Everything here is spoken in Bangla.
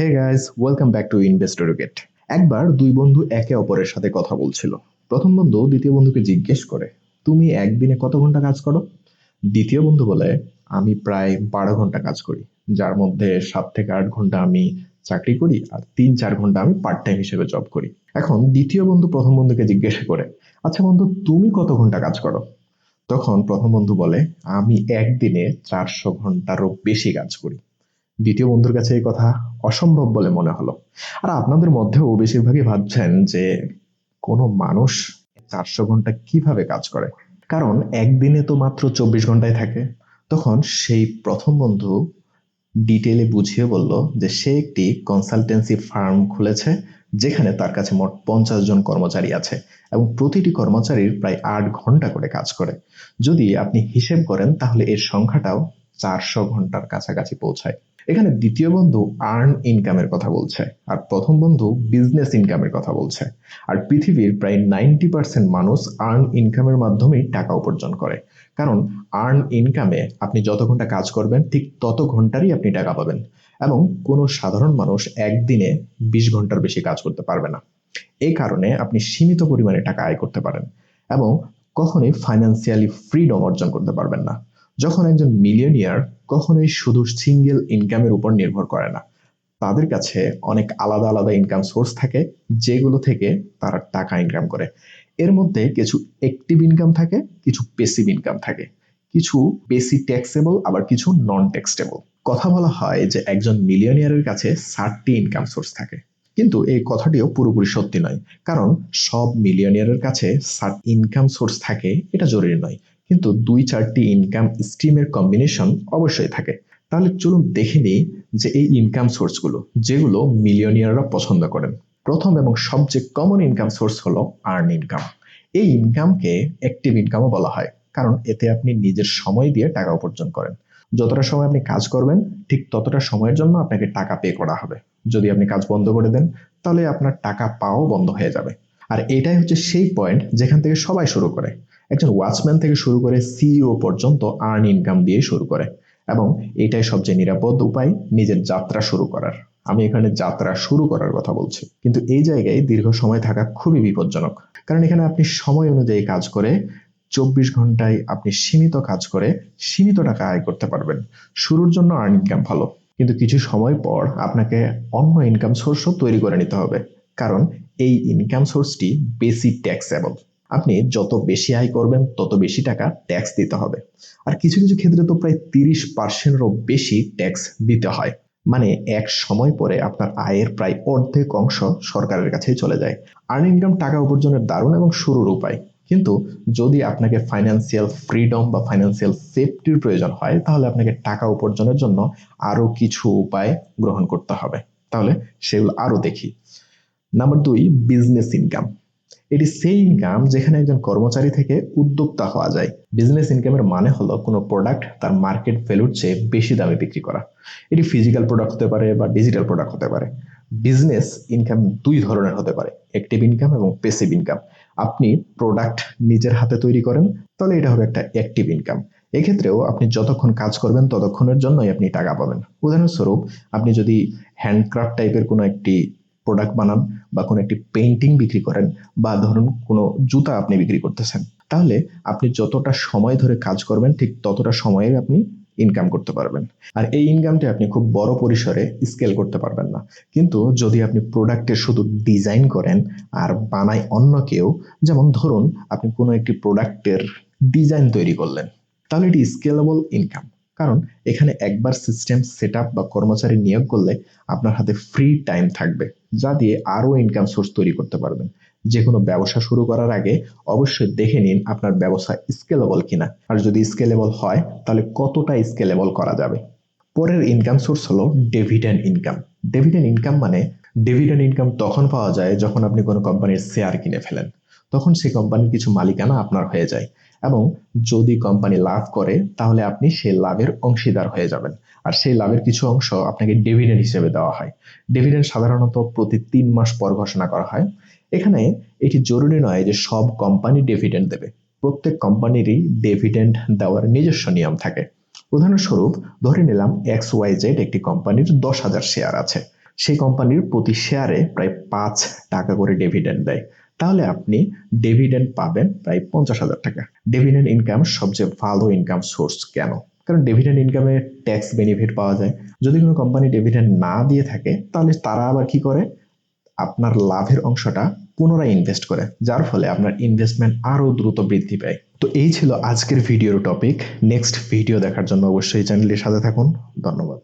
Hey guys welcome back to investor gate একবার দুই বন্ধু একে অপরের সাথে কথা বলছিল। প্রথম বন্ধু দ্বিতীয় বন্ধুকে জিজ্ঞেস করে, তুমি একদিনে কত ঘণ্টা কাজ করো? দ্বিতীয় বন্ধু বলে, আমি প্রায় বারো ঘণ্টা কাজ করি। যার মধ্যে সাত থেকে আট ঘণ্টা আমি চাকরি করি আর তিন চার ঘণ্টা আমি পার্ট টাইম হিসেবে জব করি। এখন দ্বিতীয় বন্ধু প্রথম বন্ধুকে জিজ্ঞেস করে আচ্ছা বন্ধু, তুমি কত ঘণ্টা কাজ করো? তখন প্রথম বন্ধু বলে, আমি একদিনে চারশো ঘন্টারও বেশি কাজ করি। দ্বিতীয় বন্ধুর কাছে এই কথা অসম্ভব বলে মনে হলো। আর আপনাদের মধ্যেও বেশিরভাগই ভাবছেন যে, কোনো মানুষ চারশো ঘণ্টা কীভাবে কাজ করে? কারণ একদিনে তো মাত্র চব্বিশ ঘন্টায় থাকে। তখন সেই প্রথম বন্ধু ডিটেলে বুঝিয়ে বলল যে, সে একটি কনসালটেন্সি ফার্ম খুলেছে, যেখানে তার কাছে মোট পঞ্চাশ জন কর্মচারী আছে এবং প্রতিটি কর্মচারীর প্রায় আট ঘণ্টা করে কাজ করে। যদি আপনি হিসেব করেন, তাহলে এর সংখ্যাটাও চারশো ঘণ্টার কাছাকাছি পৌঁছায়। এখানে দ্বিতীয় বন্ধু আর্ন ইনকামের কথা বলছে, আর প্রথম বন্ধু বিজনেস ইনকামের কথা বলছে। আর পৃথিবীর প্রায় নাইনটি পার্সেন্ট মানুষ আর্ন ইনকামের মাধ্যমেই টাকা উপার্জন করে। কারণ আর্ন ইনকামে আপনি যত ঘণ্টা কাজ করবেন, ঠিক তত ঘন্টারই আপনি টাকা পাবেন। এবং কোনো সাধারণ মানুষ একদিনে বিশ ঘণ্টার বেশি কাজ করতে পারবে না। এই কারণে আপনি সীমিত পরিমাণে টাকা আয় করতে পারেন এবং কখনোই ফাইন্যান্সিয়ালি ফ্রিডম অর্জন করতে পারবেন না। যখন একজন মিলিয়নিয়ার কখনোই শুধু সিঙ্গেল ইনকামের উপর নির্ভর করে না। তাদের কাছে অনেক আলাদা আলাদা ইনকাম সোর্স থাকে, যেগুলো থেকে তারা টাকা ইনকাম করে। এর মধ্যে কিছু অ্যাক্টিভ ইনকাম থাকে, কিছু পেসিভ ইনকাম থাকে। কিছু বেশি ট্যাক্সেবল আবার কিছু নন ট্যাক্সেবল কথা বলা হয় যে একজন মিলিয়নিয়ারের কাছে ষাটটি ইনকাম সোর্স থাকে। কিন্তু এই কথাটিও পুরোপুরি সত্যি নয়, কারণ সব মিলিয়নিয়ারের কাছে ইনকাম সোর্স থাকে, এটা জরুরি নয়। কিন্তু দুই চারটি ইনকাম স্ট্রিমের কম্বিনেশন অবশ্যই থাকে। তাহলে চলুন দেখে নিই যে এই ইনকাম সোর্সগুলো যেগুলো মিলিয়নিয়াররা পছন্দ করেন। প্রথম এবং সবচেয়ে কমন ইনকাম সোর্স হলো আর্ন ইনকাম এই ইনকামকে অ্যাক্টিভ ইনকামও বলা হয়, কারণ এতে আপনি নিজের সময় দিয়ে টাকা উপার্জন করেন। যতটা সময় আপনি কাজ করবেন, ঠিক ততটা সময়ের জন্য আপনাকে টাকা পে করা হবে। যদি আপনি কাজ বন্ধ করে দেন, তাহলে আপনার টাকা পাওয়াও বন্ধ হয়ে যাবে। আর এটাই হচ্ছে সেই পয়েন্ট যেখান থেকে সবাই শুরু করে। একজন ওয়াচম্যান থেকে শুরু করে সিইও পর্যন্ত আর্ন ইনকাম দিয়ে শুরু করে। এবং এটাই সবচেয়ে নিরাপদ উপায়, নিজের যাত্রা শুরু করার। আমি এখানে যাত্রা শুরু করার কথা বলছি। কিন্তু এই জায়গায় দীর্ঘ সময় থাকা খুবই বিপজ্জনক। কারণ এখানে আপনি সময় অনুযায়ী কাজ করে চব্বিশ ঘন্টায় আপনি সীমিত কাজ করে সীমিত টাকা আয় করতে পারবেন। শুরুর জন্য আর্ন ইনকাম ভালো। কিন্তু কিছু সময় পর আপনাকে অন্য ইনকাম সোর্সও তৈরি করে নিতে হবে। কারণ এই ইনকাম সোর্সটি বেশি ট্যাক্সেবল আপনি যত বেশি আয় করবেন, তত বেশি টাকা ট্যাক্স দিতে হবে। আর কিছু কিছু ক্ষেত্রে তো প্রায় তিরিশ পার্সেন্টেরও বেশি ট্যাক্স দিতে হয়। মানে এক সময় পরে আপনার আয়ের প্রায় অর্ধেক অংশ সরকারের কাছেই চলে যায়। আর্ন ইনকাম টাকা উপার্জনের দারুণ এবং শুরুর উপায়। কিন্তু যদি আপনাকে ফাইন্যান্সিয়াল ফ্রিডম বা ফাইন্যান্সিয়াল সেফটির প্রয়োজন হয়, তাহলে আপনাকে টাকা উপার্জনের জন্য আরও কিছু উপায় গ্রহণ করতে হবে। তাহলে সেগুলো আরও দেখি। নাম্বার দুই বিজনেস ইনকাম এটি সেই ইনকাম যেখানে একজন কর্মচারী থেকে উদ্যোক্তা হওয়া যায়। বিজনেস ইনকামের মানে হলো কোনো প্রোডাক্ট তার মার্কেট ভ্যালুর চেয়ে বেশি দামে বিক্রি করা। এটি ফিজিক্যাল প্রোডাক্ট হতে পারে বা ডিজিটাল প্রোডাক্ট হতে পারে। বিজনেস ইনকাম দুই ধরনের হতে পারে অ্যাক্টিভ ইনকাম এবং পেসিভ ইনকাম আপনি প্রোডাক্ট নিজের হাতে তৈরি করেন, তাহলে এটা হবে একটা অ্যাক্টিভ ইনকাম এক্ষেত্রেও আপনি যতক্ষণ কাজ করবেন, ততক্ষণের জন্যই আপনি টাকা পাবেন। উদাহরণস্বরূপ, আপনি যদি হ্যান্ডক্রাফট টাইপের কোনো একটি প্রোডাক্ট বানান বা কোনো একটি পেন্টিং বিক্রি করেন বা ধরুন কোনো জুতা আপনি বিক্রি করতেছেন, তাহলে আপনি যতটা সময় ধরে কাজ করবেন ঠিক ততটা সময়ে আপনি ইনকাম করতে পারবেন। আর এই ইনকামটি আপনি খুব বড় পরিসরে স্কেল করতে পারবেন না। কিন্তু যদি আপনি প্রোডাক্টের শুধু ডিজাইন করেন আর বানায় অন্য কেউ, যেমন ধরুন আপনি কোনো একটি প্রোডাক্টের ডিজাইন তৈরি করলেন, তাহলে এটি স্কেলেবল ইনকাম কারণ এখানে একবার সিস্টেম সেট বা কর্মচারী নিয়োগ করলে আপনার হাতে ফ্রি টাইম থাকবে, যা দিয়ে আরও ইনকাম সোর্স তৈরি করতে পারবেন। যে কোনো ব্যবসা শুরু করার আগে অবশ্যই দেখে নিন আপনার ব্যবসা স্কেলেবল কিনা। আর যদি স্কেলেবল হয়, তাহলে কতটা স্কেলেবল করা যাবে? পরের ইনকাম সোর্স হলো ডেভিডেন্ড ইনকাম ডেভিডেন্ড ইনকাম মানে ডেভিডেন্ড ইনকাম তখন পাওয়া যায় যখন আপনি কোনো কোম্পানির শেয়ার কিনে ফেলেন। তখন সেই কোম্পানির কিছু মালিকানা আপনার হয়ে যায়। এবং যদি কোম্পানি লাভ করে, তাহলে আপনি সেই লাভের অংশীদার হয়ে যাবেন। আর সেই লাভের কিছু অংশ আপনাকে ডেভিডেন্ড হিসেবে দেওয়া হয়। ডেভিডেন্ড সাধারণত প্রতি তিন মাস পর ঘোষণা করা হয়। এখানে এটি জরুরি নয় যে সব কোম্পানি ডেভিডেন্ড দেবে। প্রত্যেক কোম্পানিরই ডেভিডেন্ড দেওয়ার নিজস্ব নিয়ম থাকে। উদাহরণস্বরূপ, ধরে নিলাম এক্স ওয়াই জেড একটি কোম্পানির দশ হাজার শেয়ার আছে। সেই কোম্পানির প্রতি শেয়ারে প্রায় পাঁচ টাকা করে ডিভিডেন্ড দেয়। তাহলে আপনি ডিভিডেন্ড পাবেন প্রায় পঞ্চাশ হাজার টাকা। ডিভিডেন্ড ইনকাম সবচেয়ে ভালো ইনকাম সোর্স কেন? কারণ ডিভিডেন্ড ইনকামে ট্যাক্স বেনিফিট পাওয়া যায়। যদি কোনো কোম্পানি ডিভিডেন্ড না দিয়ে থাকে, তাহলে তারা আবার কি করে? আপনার লাভের অংশটা পুনরায় ইনভেস্ট করে, যার ফলে আপনার ইনভেস্টমেন্ট আরও দ্রুত বৃদ্ধি পায়। তো এই ছিল আজকের ভিডিওর টপিক নেক্সট ভিডিও দেখার জন্য অবশ্যই চ্যানেলটির সাথে থাকুন। ধন্যবাদ।